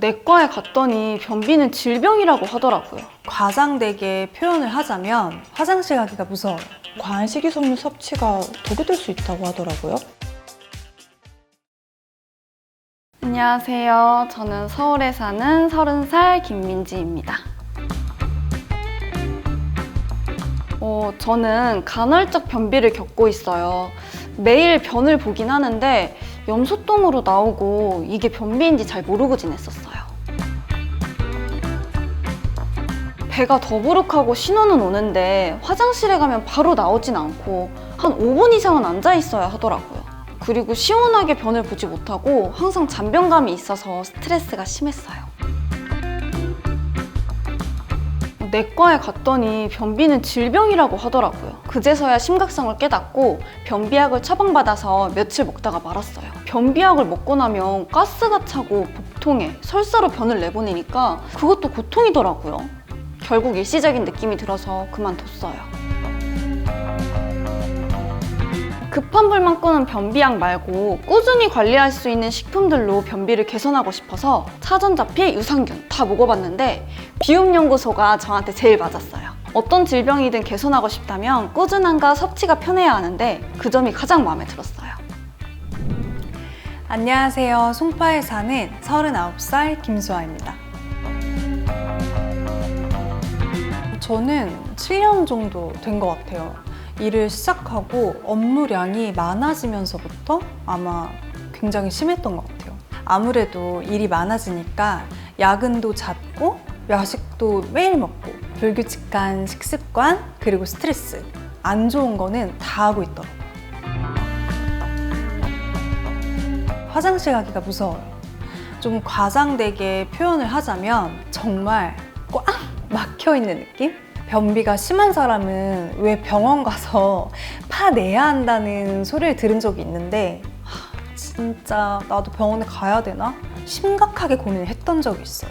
내과에 갔더니 변비는 질병이라고 하더라고요. 과장되게 표현을 하자면 화장실 가기가 무서워요. 과한 식이섬유 섭취가 독이 될 수 있다고 하더라고요. 안녕하세요. 저는 서울에 사는 30살 김민지입니다. 어, 저는 간헐적 변비를 겪고 있어요. 매일 변을 보긴 하는데 염소똥으로 나오고 이게 변비인지 잘 모르고 지냈었어요. 배가 더부룩하고 신호는 오는데 화장실에 가면 바로 나오진 않고 한 5분 이상은 앉아 있어야 하더라고요. 그리고 시원하게 변을 보지 못하고 항상 잔변감이 있어서 스트레스가 심했어요. 내과에 갔더니 변비는 질병이라고 하더라고요. 그제서야 심각성을 깨닫고 변비약을 처방받아서 며칠 먹다가 말았어요. 변비약을 먹고 나면 가스가 차고 복통에 설사로 변을 내보내니까 그것도 고통이더라고요. 결국 일시적인 느낌이 들어서 그만뒀어요. 급한 불만 끄는 변비약 말고 꾸준히 관리할 수 있는 식품들로 변비를 개선하고 싶어서 차전자피, 유산균 다 먹어봤는데 비움연구소가 저한테 제일 맞았어요. 어떤 질병이든 개선하고 싶다면 꾸준함과 섭취가 편해야 하는데 그 점이 가장 마음에 들었어요. 안녕하세요. 송파에 사는 39살 김수아입니다. 저는 7년 정도 된 것 같아요. 일을 시작하고 업무량이 많아지면서부터 아마 굉장히 심했던 것 같아요. 아무래도 일이 많아지니까 야근도 잦고 야식도 매일 먹고 불규칙한 식습관 그리고 스트레스 안 좋은 거는 다 하고 있더라고요. 화장실 가기가 무서워요. 좀 과장되게 표현을 하자면 정말 꽉 막혀 있는 느낌? 변비가 심한 사람은 왜 병원 가서 파 내야 한다는 소리를 들은 적이 있는데 하, 진짜 나도 병원에 가야 되나? 심각하게 고민을 했던 적이 있어요.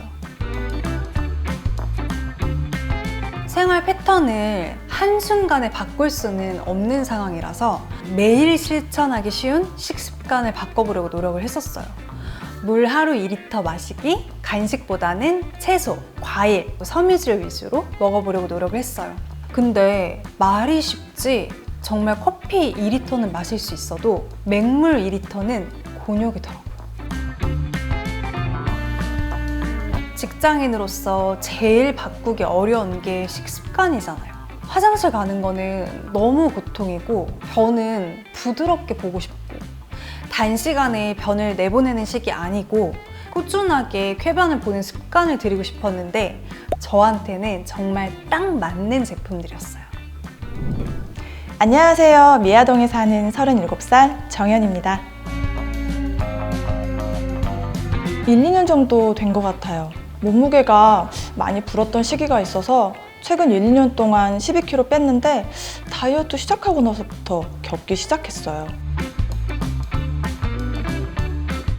생활 패턴을 한순간에 바꿀 수는 없는 상황이라서 매일 실천하기 쉬운 식습관을 바꿔보려고 노력을 했었어요. 물 하루 2리터 마시기, 간식보다는 채소, 과일, 섬유질 위주로 먹어보려고 노력을 했어요. 근데 말이 쉽지 정말 커피 2리터는 마실 수 있어도 맹물 2리터는 곤욕이더라고요. 직장인으로서 제일 바꾸기 어려운 게 식습관이잖아요. 화장실 가는 거는 너무 고통이고 변은 부드럽게 보고 싶고 단시간에 변을 내보내는 식이 아니고 꾸준하게 쾌변을 보는 습관을 들이고 싶었는데 저한테는 정말 딱 맞는 제품들이었어요. 안녕하세요. 미아동에 사는 37살 정현입니다. 1, 2년 정도 된 것 같아요. 몸무게가 많이 불었던 시기가 있어서 최근 1, 2년 동안 12kg 뺐는데 다이어트 시작하고 나서부터 겪기 시작했어요.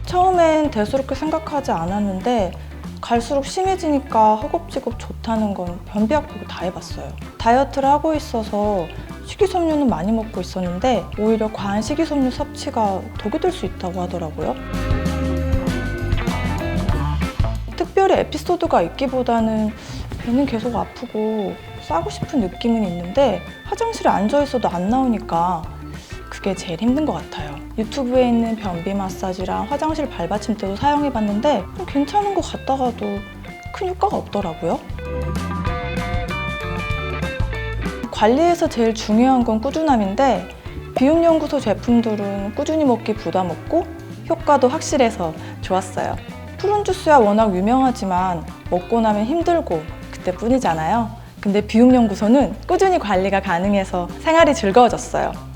처음엔 대수롭게 생각하지 않았는데 갈수록 심해지니까 허겁지겁 좋다는 건 변비약 보고 다 해봤어요. 다이어트를 하고 있어서 식이섬유는 많이 먹고 있었는데 오히려 과한 식이섬유 섭취가 독이 될 수 있다고 하더라고요. 특별히 에피소드가 있기보다는 배는 계속 아프고 싸고 싶은 느낌은 있는데 화장실에 앉아 있어도 안 나오니까 그게 제일 힘든 것 같아요. 유튜브에 있는 변비 마사지랑 화장실 발받침대도 사용해 봤는데 괜찮은 것 같다가도 큰 효과가 없더라고요. 관리에서 제일 중요한 건 꾸준함인데 비움연구소 제품들은 꾸준히 먹기 부담 없고 효과도 확실해서 좋았어요. 푸른 주스야 워낙 유명하지만 먹고 나면 힘들고 그때뿐이잖아요. 근데 비움연구소는 꾸준히 관리가 가능해서 생활이 즐거워졌어요.